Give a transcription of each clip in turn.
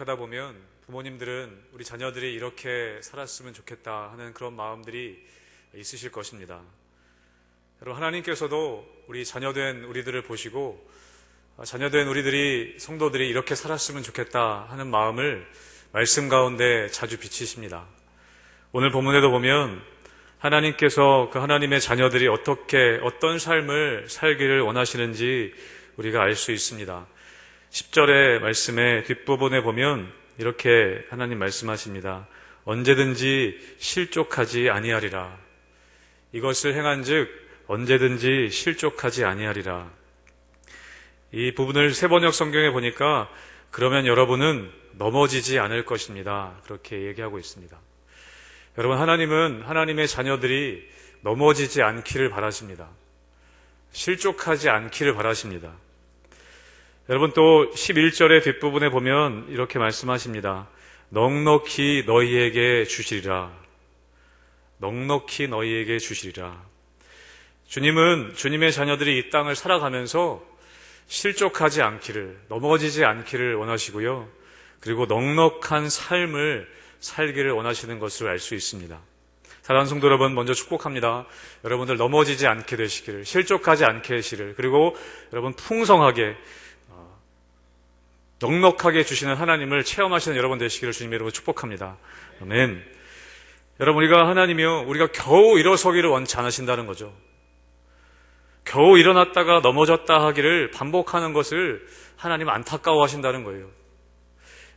하다 보면 부모님들은 우리 자녀들이 이렇게 살았으면 좋겠다 하는 그런 마음들이 있으실 것입니다. 여러분, 하나님께서도 우리 자녀된 우리들을 보시고 아, 자녀된 우리들이 성도들이 이렇게 살았으면 좋겠다 하는 마음을 말씀 가운데 자주 비치십니다. 오늘 본문에도 보면 하나님께서 그 하나님의 자녀들이 어떻게 어떤 삶을 살기를 원하시는지 우리가 알 수 있습니다. 10절의 말씀의 뒷부분에 보면 이렇게 하나님 말씀하십니다. 언제든지 실족하지 아니하리라. 이것을 행한즉 언제든지 실족하지 아니하리라. 이 부분을 세번역 성경에 보니까 그러면 여러분은 넘어지지 않을 것입니다. 그렇게 얘기하고 있습니다. 여러분, 하나님은 하나님의 자녀들이 넘어지지 않기를 바라십니다. 실족하지 않기를 바라십니다. 여러분 또 11절의 뒷부분에 보면 이렇게 말씀하십니다. 넉넉히 너희에게 주시리라. 넉넉히 너희에게 주시리라. 주님은 주님의 자녀들이 이 땅을 살아가면서 실족하지 않기를, 넘어지지 않기를 원하시고요. 그리고 넉넉한 삶을 살기를 원하시는 것을 알 수 있습니다. 사랑하는 성도 여러분, 먼저 축복합니다. 여러분들 넘어지지 않게 되시기를, 실족하지 않게 되시기를, 그리고 여러분 풍성하게, 어, 넉넉하게 주시는 하나님을 체험하시는 여러분 되시기를 주님 여러분 축복합니다. 아멘. 여러분, 우리가 하나님이요, 우리가 겨우 일어서기를 원치 않으신다는 거죠. 겨우 일어났다가 넘어졌다 하기를 반복하는 것을 하나님 안타까워 하신다는 거예요.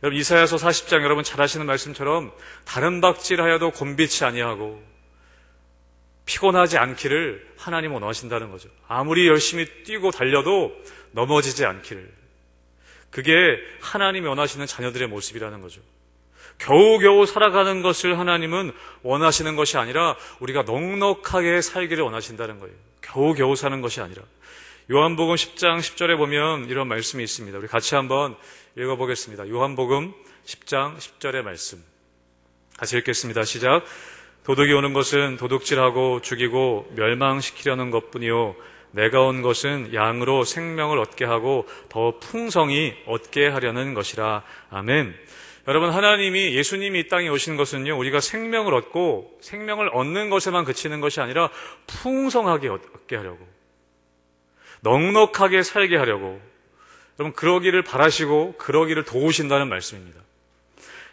여러분 이사야서 40장 여러분 잘 아시는 말씀처럼 다른 박질하여도 곤비치 아니하고 피곤하지 않기를 하나님 원하신다는 거죠. 아무리 열심히 뛰고 달려도 넘어지지 않기를. 그게 하나님이 원하시는 자녀들의 모습이라는 거죠. 겨우겨우 살아가는 것을 하나님은 원하시는 것이 아니라 우리가 넉넉하게 살기를 원하신다는 거예요. 겨우겨우 사는 것이 아니라. 요한복음 10장 10절에 보면 이런 말씀이 있습니다. 우리 같이 한번 읽어보겠습니다. 요한복음 10장 10절의 말씀. 같이 읽겠습니다. 시작. 도둑이 오는 것은 도둑질하고 죽이고 멸망시키려는 것뿐이요. 내가 온 것은 양으로 생명을 얻게 하고 더 풍성히 얻게 하려는 것이라. 아멘. 여러분, 하나님이, 예수님이 이 땅에 오신 것은요, 우리가 생명을 얻고 생명을 얻는 것에만 그치는 것이 아니라 풍성하게 얻게 하려고. 넉넉하게 살게 하려고. 여러분, 그러기를 바라시고 그러기를 도우신다는 말씀입니다.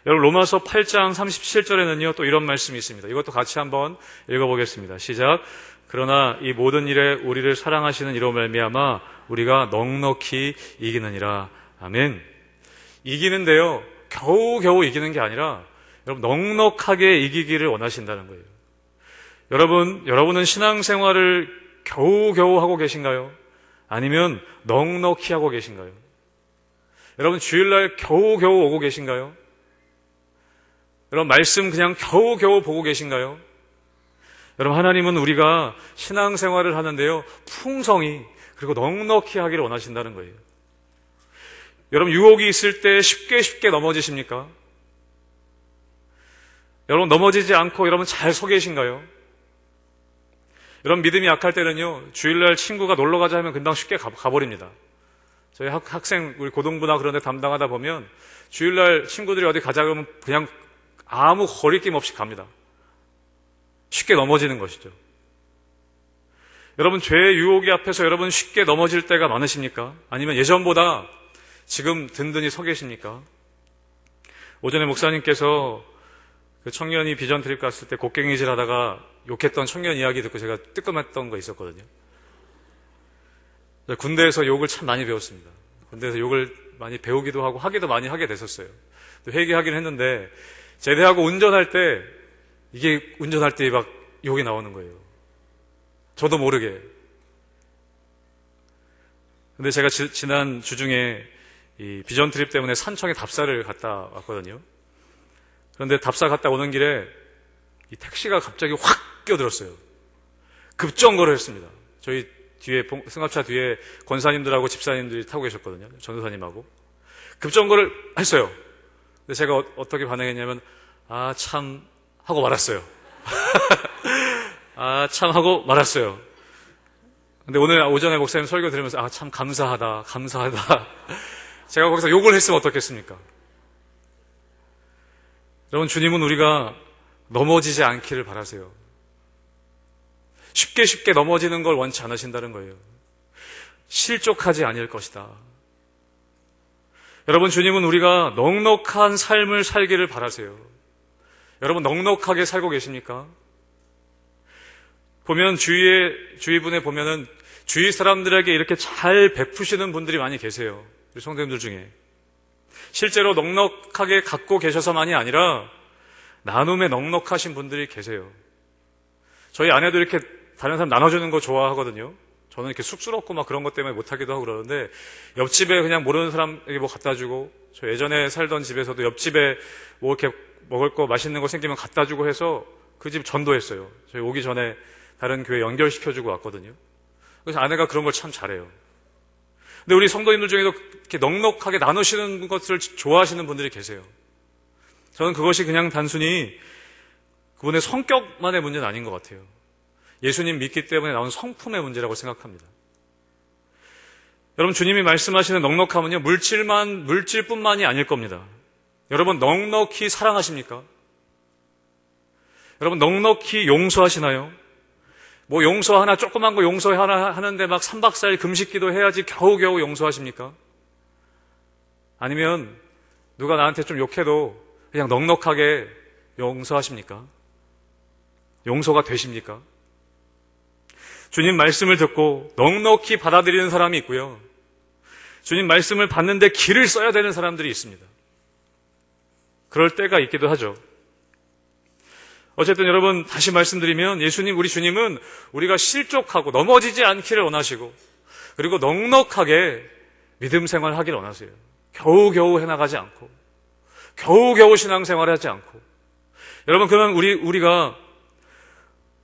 여러분, 로마서 8장 37절에는요, 또 이런 말씀이 있습니다. 이것도 같이 한번 읽어보겠습니다. 시작. 그러나 이 모든 일에 우리를 사랑하시는 이로 말미암아 우리가 넉넉히 이기느니라. 아멘. 이기는데요, 겨우겨우 이기는 게 아니라 여러분 넉넉하게 이기기를 원하신다는 거예요. 여러분, 여러분은 신앙생활을 겨우겨우 하고 계신가요? 아니면 넉넉히 하고 계신가요? 여러분 주일날 겨우겨우 오고 계신가요? 여러분 말씀 그냥 겨우겨우 보고 계신가요? 여러분 하나님은 우리가 신앙생활을 하는데요 풍성히 그리고 넉넉히 하기를 원하신다는 거예요. 여러분 유혹이 있을 때 쉽게 쉽게 넘어지십니까? 여러분 넘어지지 않고 여러분 잘 서 계신가요? 여러분 믿음이 약할 때는요 주일날 친구가 놀러 가자 하면 금방 쉽게 가, 가버립니다. 저희 학, 학생 우리 고등부나 그런 데 담당하다 보면 주일날 친구들이 어디 가자 그러면 그냥 아무 거리낌 없이 갑니다. 쉽게 넘어지는 것이죠. 여러분 죄의 유혹이 앞에서 여러분 쉽게 넘어질 때가 많으십니까? 아니면 예전보다 지금 든든히 서 계십니까? 오전에 목사님께서 그 청년이 비전 트립 갔을 때 곡괭이질 하다가 욕했던 청년 이야기 듣고 제가 뜨끔했던 거 있었거든요. 군대에서 욕을 참 많이 배웠습니다. 군대에서 욕을 많이 배우기도 하고 하기도 많이 하게 됐었어요. 또 회개하긴 했는데 제대하고 운전할 때 이게 운전할 때 막 욕이 나오는 거예요. 저도 모르게. 근데 제가 지, 지난 주중에 이 비전 트립 때문에 산청에 답사를 갔다 왔거든요. 그런데 답사 갔다 오는 길에 이 택시가 갑자기 확 끼어들었어요. 급정거를 했습니다. 저희 뒤에 승합차 뒤에 권사님들하고 집사님들이 타고 계셨거든요. 전도사님하고 급정거를 했어요. 근데 제가 어, 떻게 반응했냐면 아 참 하고 말았어요. 아 참 하고 말았어요. 근데 오늘 오전에 목사님 설교 들으면서 아 참 감사하다 감사하다 제가 거기서 욕을 했으면 어떻겠습니까? 여러분, 주님은 우리가 넘어지지 않기를 바라세요. 쉽게 쉽게 넘어지는 걸 원치 않으신다는 거예요. 실족하지 아니할 것이다. 여러분, 주님은 우리가 넉넉한 삶을 살기를 바라세요. 여러분, 넉넉하게 살고 계십니까? 보면 주위에, 주위 분에 보면은 주위 사람들에게 이렇게 잘 베푸시는 분들이 많이 계세요. 우리 성도님들 중에. 실제로 넉넉하게 갖고 계셔서만이 아니라 나눔에 넉넉하신 분들이 계세요. 저희 아내도 이렇게 다른 사람 나눠주는 거 좋아하거든요. 저는 이렇게 쑥스럽고 막 그런 것 때문에 못하기도 하고 그러는데 옆집에 그냥 모르는 사람에게 뭐 갖다 주고 저 예전에 살던 집에서도 옆집에 뭐 이렇게 먹을 거 맛있는 거 생기면 갖다 주고 해서 그 집 전도했어요. 저희 오기 전에 다른 교회 연결시켜주고 왔거든요. 그래서 아내가 그런 걸 참 잘해요. 근데 우리 성도님들 중에도 이렇게 넉넉하게 나누시는 것을 좋아하시는 분들이 계세요. 저는 그것이 그냥 단순히 그분의 성격만의 문제는 아닌 것 같아요. 예수님 믿기 때문에 나온 성품의 문제라고 생각합니다. 여러분, 주님이 말씀하시는 넉넉함은요, 물질만, 물질뿐만이 아닐 겁니다. 여러분, 넉넉히 사랑하십니까? 여러분, 넉넉히 용서하시나요? 뭐 용서 하나, 조그만 거 용서 하나 하는데 막 3박 4일 금식기도 해야지 겨우겨우 용서하십니까? 아니면 누가 나한테 좀 욕해도 그냥 넉넉하게 용서하십니까? 용서가 되십니까? 주님 말씀을 듣고 넉넉히 받아들이는 사람이 있고요. 주님 말씀을 받는데 길을 써야 되는 사람들이 있습니다. 그럴 때가 있기도 하죠. 어쨌든 여러분 다시 말씀드리면 예수님 우리 주님은 우리가 실족하고 넘어지지 않기를 원하시고 그리고 넉넉하게 믿음 생활을 하기를 원하세요. 겨우겨우 해나가지 않고 겨우겨우 신앙생활을 하지 않고 여러분 그러면 우리 우리가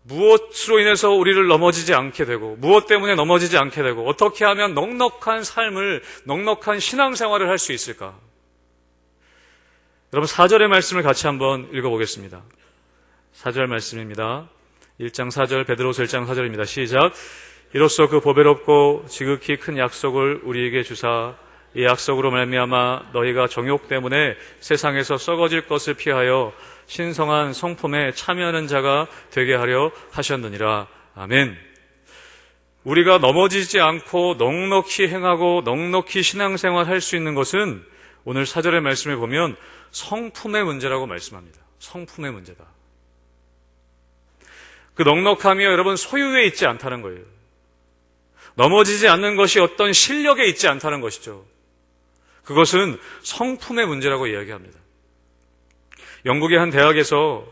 무엇으로 인해서 우리를 넘어지지 않게 되고 무엇 때문에 넘어지지 않게 되고 어떻게 하면 넉넉한 삶을 넉넉한 신앙생활을 할 수 있을까? 여러분 4절의 말씀을 같이 한번 읽어보겠습니다. 4절 말씀입니다. 1장 4절 베드로서 1장 4절입니다. 시작. 이로써 그 보배롭고 지극히 큰 약속을 우리에게 주사 이 약속으로 말미암아 너희가 정욕 때문에 세상에서 썩어질 것을 피하여 신성한 성품에 참여하는 자가 되게 하려 하셨느니라. 아멘. 우리가 넘어지지 않고 넉넉히 행하고 넉넉히 신앙생활 할 수 있는 것은 오늘 사절의 말씀에 보면 성품의 문제라고 말씀합니다. 성품의 문제다. 그 넉넉함이 여러분 소유에 있지 않다는 거예요. 넘어지지 않는 것이 어떤 실력에 있지 않다는 것이죠. 그것은 성품의 문제라고 이야기합니다. 영국의 한 대학에서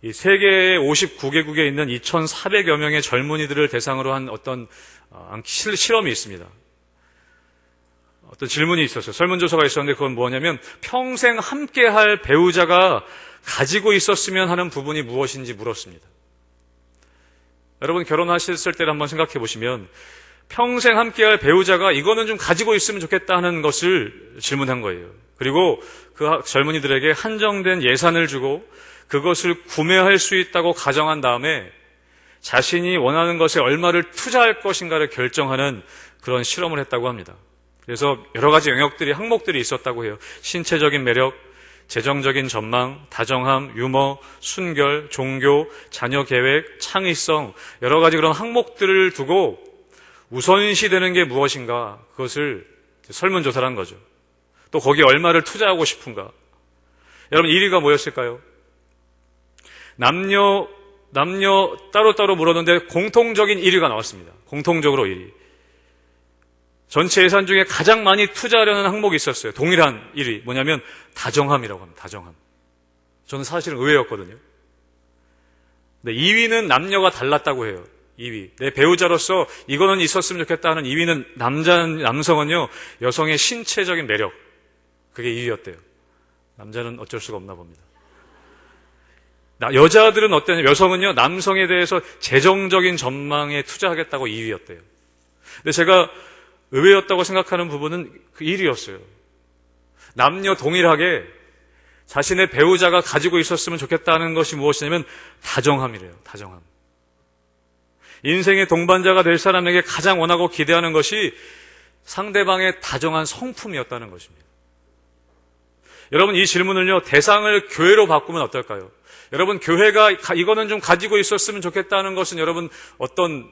이 세계 59개국에 있는 2,400여 명의 젊은이들을 대상으로 한 어떤 어, 실험이 있습니다. 어떤 질문이 있었어요. 설문조사가 있었는데 그건 뭐냐면 평생 함께할 배우자가 가지고 있었으면 하는 부분이 무엇인지 물었습니다. 여러분 결혼하셨을 때를 한번 생각해 보시면 평생 함께할 배우자가 이거는 좀 가지고 있으면 좋겠다 하는 것을 질문한 거예요. 그리고 그 젊은이들에게 한정된 예산을 주고 그것을 구매할 수 있다고 가정한 다음에 자신이 원하는 것에 얼마를 투자할 것인가를 결정하는 그런 실험을 했다고 합니다. 그래서 여러 가지 영역들이 항목들이 있었다고 해요. 신체적인 매력, 재정적인 전망, 다정함, 유머, 순결, 종교, 자녀 계획, 창의성 여러 가지 그런 항목들을 두고 우선시 되는 게 무엇인가 그것을 설문조사를 한 거죠. 또 거기에 얼마를 투자하고 싶은가. 여러분 1위가 뭐였을까요? 남녀 남녀 따로따로 물었는데 공통적인 1위가 나왔습니다. 공통적으로 1위. 전체 예산 중에 가장 많이 투자하려는 항목이 있었어요. 동일한 1위. 뭐냐면 다정함이라고 합니다. 다정함. 저는 사실은 의외였거든요. 근데 2위는 남녀가 달랐다고 해요. 2위. 내 배우자로서 이거는 있었으면 좋겠다 하는 2위는 남자, 남성은요, 여성의 신체적인 매력. 그게 2위였대요. 남자는 어쩔 수가 없나 봅니다. 여자들은 어때냐? 여성은요, 남성에 대해서 재정적인 전망에 투자하겠다고 2위였대요. 근데 제가 의외였다고 생각하는 부분은 그 1위였어요. 남녀 동일하게 자신의 배우자가 가지고 있었으면 좋겠다는 것이 무엇이냐면 다정함이래요. 다정함. 인생의 동반자가 될 사람에게 가장 원하고 기대하는 것이 상대방의 다정한 성품이었다는 것입니다. 여러분 이 질문을요 대상을 교회로 바꾸면 어떨까요? 여러분 교회가 가- 이거는 좀 가지고 있었으면 좋겠다는 것은 여러분 어떤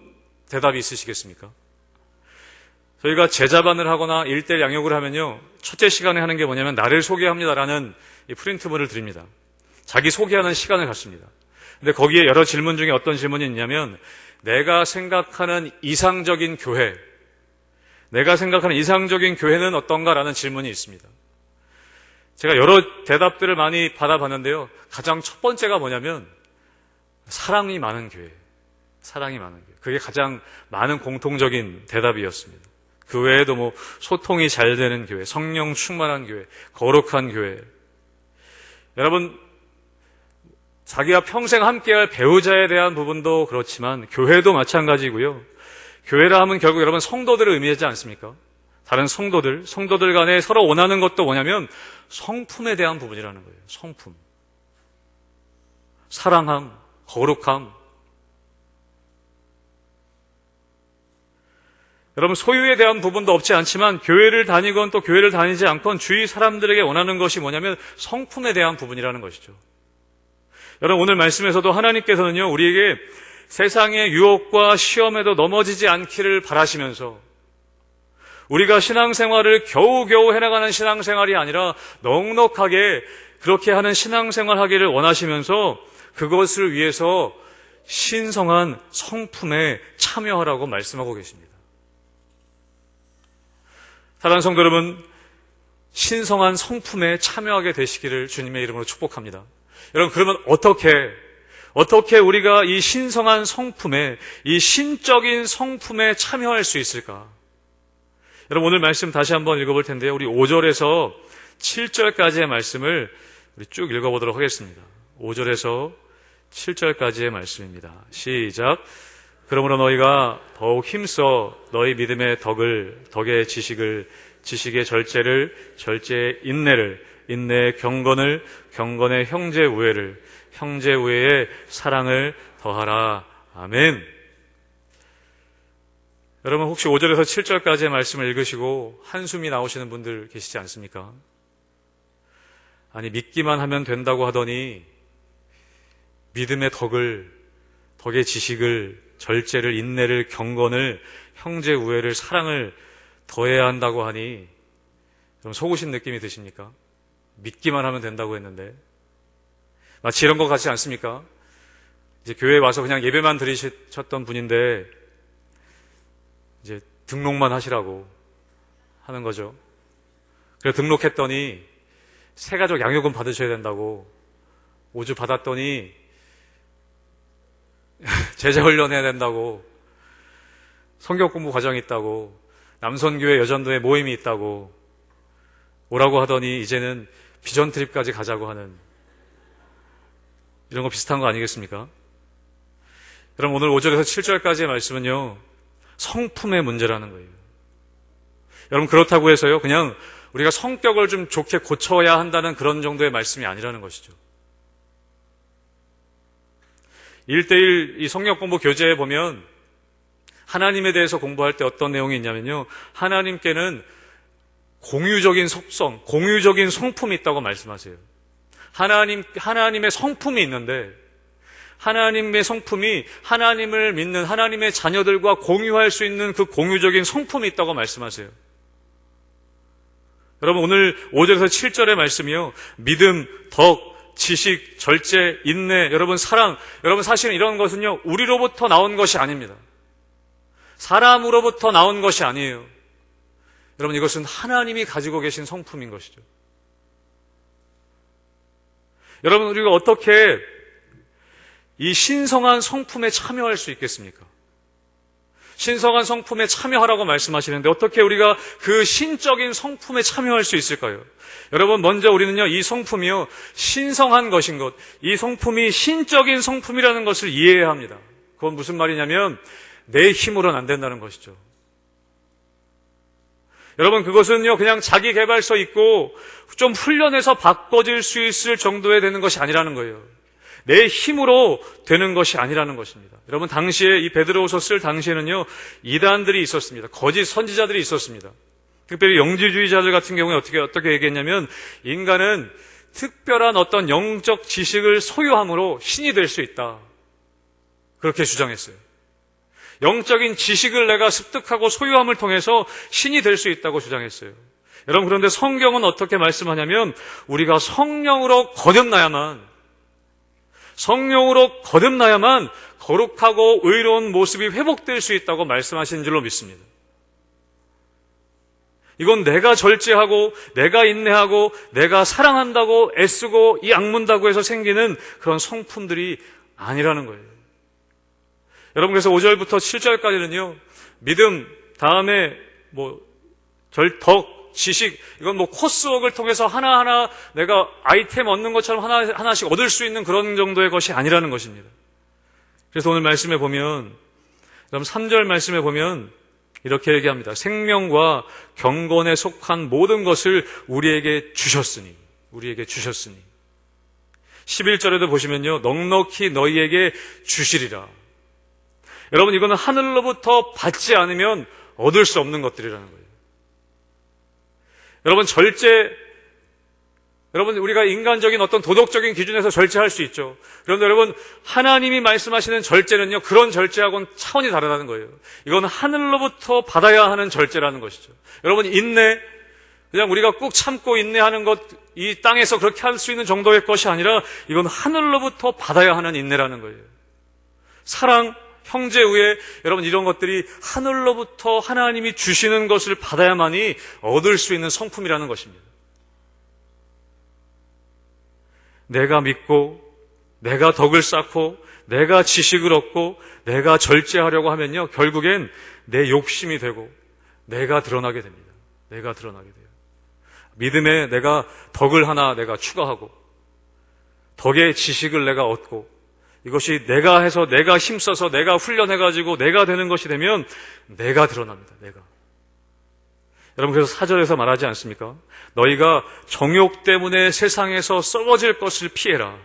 대답이 있으시겠습니까? 저희가 제자반을 하거나 일대 양육을 하면요 첫째 시간에 하는 게 뭐냐면 나를 소개합니다라는 이 프린트물을 드립니다. 자기 소개하는 시간을 갖습니다. 근데 거기에 여러 질문 중에 어떤 질문이 있냐면 내가 생각하는 이상적인 교회, 내가 생각하는 이상적인 교회는 어떤가라는 질문이 있습니다. 제가 여러 대답들을 많이 받아봤는데요. 가장 첫 번째가 뭐냐면 사랑이 많은 교회, 사랑이 많은 교회. 그게 가장 많은 공통적인 대답이었습니다. 그 외에도 뭐 소통이 잘 되는 교회, 성령 충만한 교회, 거룩한 교회. 여러분 자기와 평생 함께할 배우자에 대한 부분도 그렇지만 교회도 마찬가지고요. 교회라 하면 결국 여러분 성도들을 의미하지 않습니까? 다른 성도들, 성도들 간에 서로 원하는 것도 뭐냐면 성품에 대한 부분이라는 거예요. 성품. 사랑함, 거룩함. 여러분 소유에 대한 부분도 없지 않지만 교회를 다니건 또 교회를 다니지 않건 주위 사람들에게 원하는 것이 뭐냐면 성품에 대한 부분이라는 것이죠. 여러분 오늘 말씀에서도 하나님께서는요 우리에게 세상의 유혹과 시험에도 넘어지지 않기를 바라시면서 우리가 신앙생활을 겨우겨우 해나가는 신앙생활이 아니라 넉넉하게 그렇게 하는 신앙생활 하기를 원하시면서 그것을 위해서 신성한 성품에 참여하라고 말씀하고 계십니다. 사랑하는 성도 여러분, 신성한 성품에 참여하게 되시기를 주님의 이름으로 축복합니다. 여러분, 그러면 어떻게, 어떻게 우리가 이 신성한 성품에, 이 신적인 성품에 참여할 수 있을까? 여러분, 오늘 말씀 다시 한번 읽어볼 텐데요. 우리 5절에서 7절까지의 말씀을 우리 쭉 읽어보도록 하겠습니다. 5절에서 7절까지의 말씀입니다. 시작. 그러므로 너희가 더욱 힘써 너희 믿음의 덕을, 덕의 지식을, 지식의 절제를, 절제의 인내를, 인내의 경건을, 경건의 형제 우애를, 형제 우애의 사랑을 더하라. 아멘. 여러분 혹시 5절에서 7절까지의 말씀을 읽으시고 한숨이 나오시는 분들 계시지 않습니까? 아니 믿기만 하면 된다고 하더니 믿음의 덕을, 덕의 지식을, 절제를, 인내를, 경건을, 형제 우애를, 사랑을 더해야 한다고 하니 좀 속으신 느낌이 드십니까? 믿기만 하면 된다고 했는데 마치 이런 것 같지 않습니까? 이제 교회에 와서 그냥 예배만 드리셨던 분인데 이제 등록만 하시라고 하는 거죠. 그래서 등록했더니 새 가족 양육금 받으셔야 된다고 오주 받았더니 제자 훈련해야 된다고 성경 공부 과정이 있다고 남선교회 여전도회 모임이 있다고 오라고 하더니 이제는 비전 트립까지 가자고 하는 이런 거 비슷한 거 아니겠습니까? 여러분 오늘 5절에서 7절까지의 말씀은요 성품의 문제라는 거예요. 여러분 그렇다고 해서요 그냥 우리가 성격을 좀 좋게 고쳐야 한다는 그런 정도의 말씀이 아니라는 것이죠. 1대1 이 성경 공부 교재에 보면 하나님에 대해서 공부할 때 어떤 내용이 있냐면요. 하나님께는 공유적인 속성, 공유적인 성품이 있다고 말씀하세요. 하나님, 하나님의 성품이 있는데, 하나님의 성품이 하나님을 믿는 하나님의 자녀들과 공유할 수 있는 그 공유적인 성품이 있다고 말씀하세요. 여러분, 오늘 5절에서 7절의 말씀이요. 믿음, 덕, 지식, 절제, 인내, 여러분 사랑, 여러분 사실은 이런 것은요, 우리로부터 나온 것이 아닙니다. 사람으로부터 나온 것이 아니에요. 여러분 이것은 하나님이 가지고 계신 성품인 것이죠. 여러분 우리가 어떻게 이 신성한 성품에 참여할 수 있겠습니까? 신성한 성품에 참여하라고 말씀하시는데 어떻게 우리가 그 신적인 성품에 참여할 수 있을까요? 여러분 먼저 우리는요 이 성품이요 신성한 것인 것, 이 성품이 신적인 성품이라는 것을 이해해야 합니다. 그건 무슨 말이냐면 내 힘으로는 안 된다는 것이죠. 여러분 그것은요 그냥 자기 개발서 있고 좀 훈련해서 바꿔질 수 있을 정도에 되는 것이 아니라는 거예요. 내 힘으로 되는 것이 아니라는 것입니다. 여러분 당시에 이 베드로후서 쓸 당시에는요 이단들이 있었습니다. 거짓 선지자들이 있었습니다. 특별히 영지주의자들 같은 경우에 어떻게, 어떻게 얘기했냐면, 인간은 특별한 어떤 영적 지식을 소유함으로 신이 될 수 있다. 그렇게 주장했어요. 영적인 지식을 내가 습득하고 소유함을 통해서 신이 될 수 있다고 주장했어요. 여러분, 그런데 성경은 어떻게 말씀하냐면, 우리가 성령으로 거듭나야만, 성령으로 거듭나야만 거룩하고 의로운 모습이 회복될 수 있다고 말씀하신 줄로 믿습니다. 이건 내가 절제하고 내가 인내하고 내가 사랑한다고 애쓰고 이 악문다고 해서 생기는 그런 성품들이 아니라는 거예요. 여러분 그래서 5절부터 7절까지는요. 믿음 다음에 뭐 절덕 지식 이건 뭐 코스웍을 통해서 하나하나 내가 아이템 얻는 것처럼 하나 하나씩 얻을 수 있는 그런 정도의 것이 아니라는 것입니다. 그래서 오늘 말씀에 보면 그럼 3절 말씀에 보면 이렇게 얘기합니다. 생명과 경건에 속한 모든 것을 우리에게 주셨으니, 우리에게 주셨으니. 11절에도 보시면요. 넉넉히 너희에게 주시리라. 여러분, 이거는 하늘로부터 받지 않으면 얻을 수 없는 것들이라는 거예요. 여러분, 절제, 여러분, 우리가 인간적인 어떤 도덕적인 기준에서 절제할 수 있죠. 그런데 여러분, 하나님이 말씀하시는 절제는요, 그런 절제하고는 차원이 다르다는 거예요. 이건 하늘로부터 받아야 하는 절제라는 것이죠. 여러분, 인내, 그냥 우리가 꾹 참고 인내하는 것, 이 땅에서 그렇게 할 수 있는 정도의 것이 아니라, 이건 하늘로부터 받아야 하는 인내라는 거예요. 사랑, 형제 후에 여러분 이런 것들이 하늘로부터 하나님이 주시는 것을 받아야만이 얻을 수 있는 성품이라는 것입니다. 내가 믿고 내가 덕을 쌓고 내가 지식을 얻고 내가 절제하려고 하면요 결국엔 내 욕심이 되고 내가 드러나게 됩니다. 내가 드러나게 돼요. 믿음에 내가 덕을 하나 내가 추가하고 덕의 지식을 내가 얻고 이것이 내가 해서 내가 힘써서 내가 훈련해가지고 내가 되는 것이 되면 내가 드러납니다. 내가. 여러분 그래서 사절에서 말하지 않습니까? 너희가 정욕 때문에 세상에서 썩어질 것을 피해라.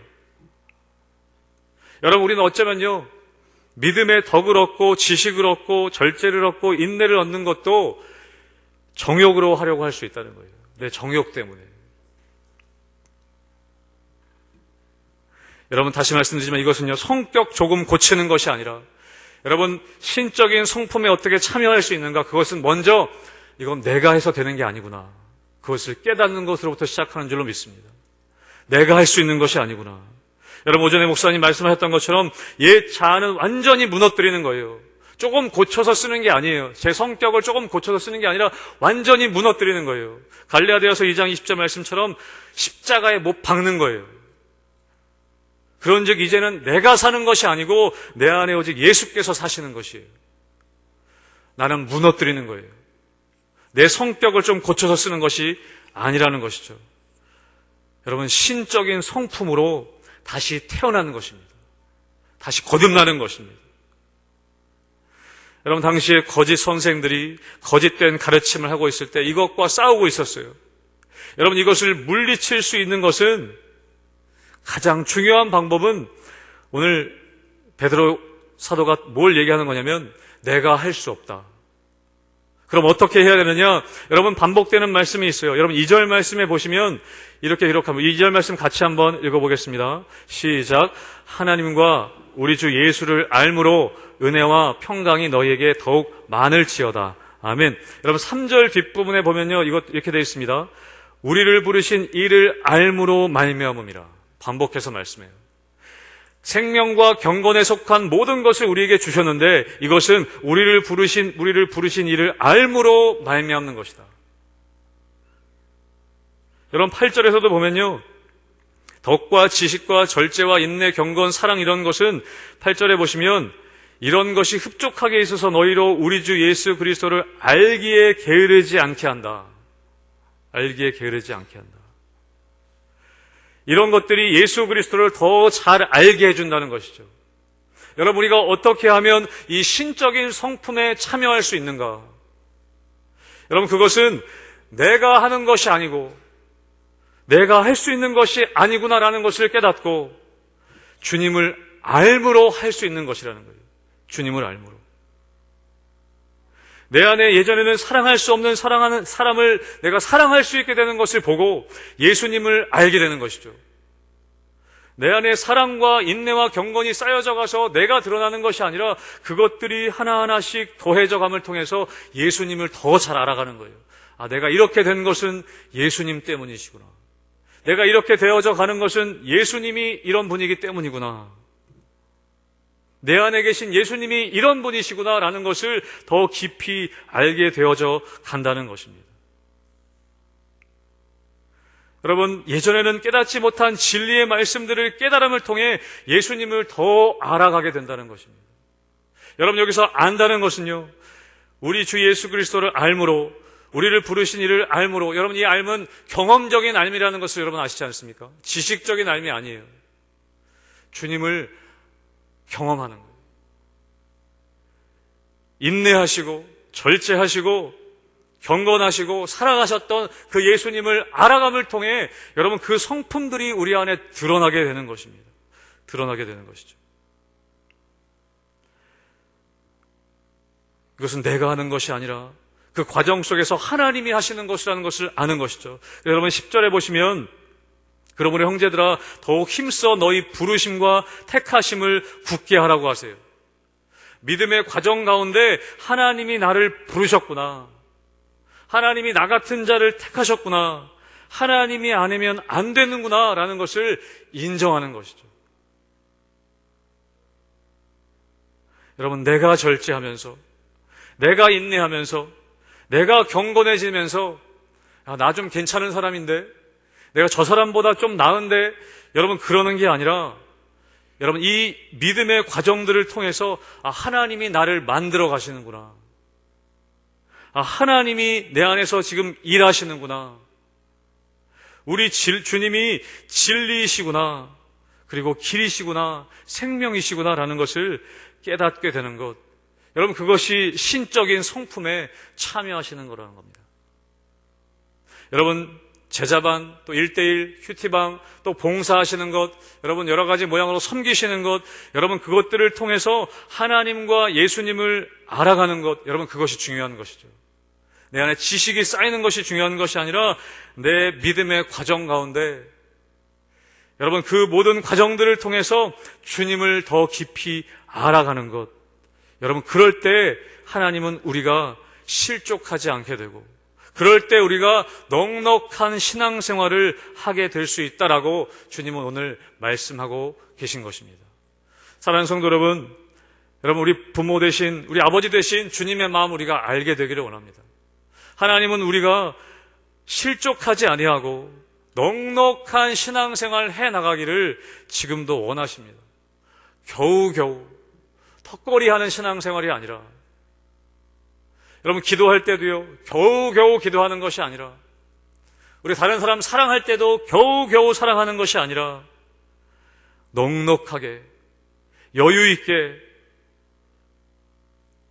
여러분 우리는 어쩌면요 믿음의 덕을 얻고 지식을 얻고 절제를 얻고 인내를 얻는 것도 정욕으로 하려고 할 수 있다는 거예요. 내 정욕 때문에. 여러분 다시 말씀드리지만 이것은요 성격 조금 고치는 것이 아니라 여러분 신적인 성품에 어떻게 참여할 수 있는가 그것은 먼저 이건 내가 해서 되는 게 아니구나 그것을 깨닫는 것으로부터 시작하는 줄로 믿습니다. 내가 할 수 있는 것이 아니구나. 여러분 오전에 목사님 말씀하셨던 것처럼 옛 자아는 완전히 무너뜨리는 거예요. 조금 고쳐서 쓰는 게 아니에요. 제 성격을 조금 고쳐서 쓰는 게 아니라 완전히 무너뜨리는 거예요. 갈레아디아서 2장 20절 말씀처럼 십자가에 못 박는 거예요. 그런즉 이제는 내가 사는 것이 아니고 내 안에 오직 예수께서 사시는 것이에요. 나는 무너뜨리는 거예요. 내 성격을 좀 고쳐서 쓰는 것이 아니라는 것이죠. 여러분 신적인 성품으로 다시 태어나는 것입니다. 다시 거듭나는 것입니다. 여러분 당시에 거짓 선생들이 거짓된 가르침을 하고 있을 때 이것과 싸우고 있었어요. 여러분 이것을 물리칠 수 있는 것은 가장 중요한 방법은 오늘 베드로 사도가 뭘 얘기하는 거냐면 내가 할 수 없다. 그럼 어떻게 해야 되느냐? 여러분 반복되는 말씀이 있어요. 여러분 2절 말씀에 보시면 이렇게 기록하면 2절 말씀 같이 한번 읽어보겠습니다. 시작. 하나님과 우리 주 예수를 알므로 은혜와 평강이 너희에게 더욱 많을지어다. 아멘. 여러분 3절 뒷부분에 보면요. 이것 이렇게 되어 있습니다. 우리를 부르신 이를 알므로 말미암음이라. 반복해서 말씀해요. 생명과 경건에 속한 모든 것을 우리에게 주셨는데 이것은 우리를 부르신 우리를 부르신 이를 알므로 말미암는 것이다. 여러분 8절에서도 보면요. 덕과 지식과 절제와 인내, 경건, 사랑 이런 것은 8절에 보시면 이런 것이 흡족하게 있어서 너희로 우리 주 예수 그리스도를 알기에 게으르지 않게 한다. 알기에 게으르지 않게 한다. 이런 것들이 예수 그리스도를 더 잘 알게 해준다는 것이죠. 여러분, 우리가 어떻게 하면 이 신적인 성품에 참여할 수 있는가? 여러분, 그것은 내가 하는 것이 아니고, 내가 할 수 있는 것이 아니구나라는 것을 깨닫고, 주님을 알므로 할 수 있는 것이라는 거예요. 주님을 알므로. 내 안에 예전에는 사랑할 수 없는 사랑하는 사람을 내가 사랑할 수 있게 되는 것을 보고 예수님을 알게 되는 것이죠. 내 안에 사랑과 인내와 경건이 쌓여져 가서 내가 드러나는 것이 아니라 그것들이 하나하나씩 더해져 감을 통해서 예수님을 더 잘 알아가는 거예요. 아, 내가 이렇게 된 것은 예수님 때문이시구나. 내가 이렇게 되어져 가는 것은 예수님이 이런 분이기 때문이구나. 내 안에 계신 예수님이 이런 분이시구나라는 것을 더 깊이 알게 되어져 간다는 것입니다. 여러분, 예전에는 깨닫지 못한 진리의 말씀들을 깨달음을 통해 예수님을 더 알아가게 된다는 것입니다. 여러분, 여기서 안다는 것은요, 우리 주 예수 그리스도를 알므로, 우리를 부르신 이를 알므로, 여러분, 이 알은 경험적인 알미라는 것을 여러분 아시지 않습니까? 지식적인 알미 아니에요. 주님을 경험하는 거예요. 인내하시고, 절제하시고, 경건하시고 살아가셨던 그 예수님을 알아감을 통해 여러분 그 성품들이 우리 안에 드러나게 되는 것입니다. 드러나게 되는 것이죠. 이것은 내가 하는 것이 아니라 그 과정 속에서 하나님이 하시는 것이라는 것을 아는 것이죠. 여러분 10절에 보시면 그러므로 형제들아 더욱 힘써 너희 부르심과 택하심을 굳게 하라고 하세요. 믿음의 과정 가운데 하나님이 나를 부르셨구나. 하나님이 나 같은 자를 택하셨구나. 하나님이 아니면 안 되는구나. 라는 것을 인정하는 것이죠. 여러분, 내가 절제하면서, 내가 인내하면서, 내가 경건해지면서, 나 좀 괜찮은 사람인데, 내가 저 사람보다 좀 나은데, 여러분, 그러는 게 아니라, 여러분, 이 믿음의 과정들을 통해서, 아, 하나님이 나를 만들어 가시는구나. 아, 하나님이 내 안에서 지금 일하시는구나. 우리 질, 주님이 진리이시구나. 그리고 길이시구나. 생명이시구나라는 것을 깨닫게 되는 것. 여러분, 그것이 신적인 성품에 참여하시는 거라는 겁니다. 여러분, 제자반, 또 1대1 큐티방, 또 봉사하시는 것, 여러분 여러 가지 모양으로 섬기시는 것, 여러분 그것들을 통해서 하나님과 예수님을 알아가는 것, 여러분 그것이 중요한 것이죠. 내 안에 지식이 쌓이는 것이 중요한 것이 아니라 내 믿음의 과정 가운데 여러분 그 모든 과정들을 통해서 주님을 더 깊이 알아가는 것. 여러분 그럴 때 하나님은 우리가 실족하지 않게 되고 그럴 때 우리가 넉넉한 신앙생활을 하게 될 수 있다라고 주님은 오늘 말씀하고 계신 것입니다. 사랑하는 성도 여러분, 여러분 우리 부모 대신 우리 아버지 대신 주님의 마음 우리가 알게 되기를 원합니다. 하나님은 우리가 실족하지 아니하고 넉넉한 신앙생활 해 나가기를 지금도 원하십니다. 겨우겨우 턱걸이 하는 신앙생활이 아니라 여러분 기도할 때도요 겨우겨우 기도하는 것이 아니라 우리 다른 사람 사랑할 때도 겨우겨우 사랑하는 것이 아니라 넉넉하게 여유 있게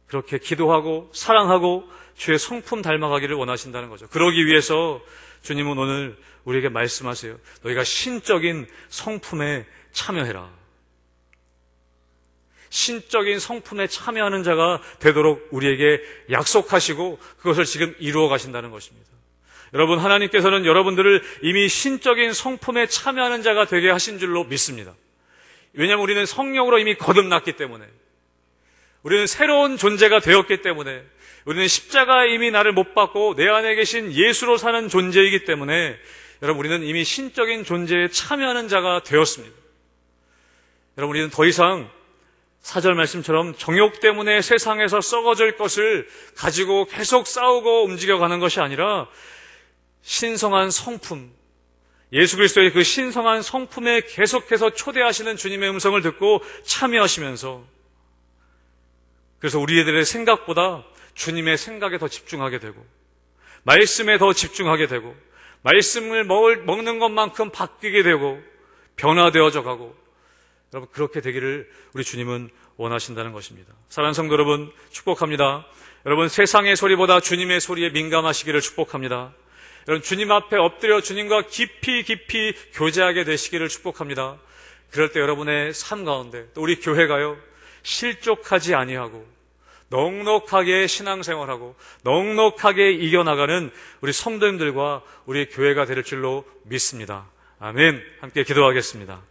그렇게 기도하고 사랑하고 주의 성품 닮아가기를 원하신다는 거죠. 그러기 위해서 주님은 오늘 우리에게 말씀하세요. 너희가 신적인 성품에 참여해라. 신적인 성품에 참여하는 자가 되도록 우리에게 약속하시고 그것을 지금 이루어 가신다는 것입니다. 여러분, 하나님께서는 여러분들을 이미 신적인 성품에 참여하는 자가 되게 하신 줄로 믿습니다. 왜냐하면 우리는 성령으로 이미 거듭났기 때문에 우리는 새로운 존재가 되었기 때문에 우리는 십자가에 이미 나를 못 받고 내 안에 계신 예수로 사는 존재이기 때문에 여러분 우리는 이미 신적인 존재에 참여하는 자가 되었습니다. 여러분 우리는 더 이상 사절 말씀처럼 정욕 때문에 세상에서 썩어질 것을 가지고 계속 싸우고 움직여가는 것이 아니라 신성한 성품, 예수 그리스도의 그 신성한 성품에 계속해서 초대하시는 주님의 음성을 듣고 참여하시면서 그래서 우리들의 생각보다 주님의 생각에 더 집중하게 되고 말씀에 더 집중하게 되고 말씀을 먹는 것만큼 바뀌게 되고 변화되어져 가고 여러분 그렇게 되기를 우리 주님은 원하신다는 것입니다. 사랑하는 성도 여러분 축복합니다. 여러분 세상의 소리보다 주님의 소리에 민감하시기를 축복합니다. 여러분 주님 앞에 엎드려 주님과 깊이 깊이 교제하게 되시기를 축복합니다. 그럴 때 여러분의 삶 가운데 또 우리 교회가요 실족하지 아니하고 넉넉하게 신앙생활하고 넉넉하게 이겨나가는 우리 성도님들과 우리 교회가 될 줄로 믿습니다. 아멘. 함께 기도하겠습니다.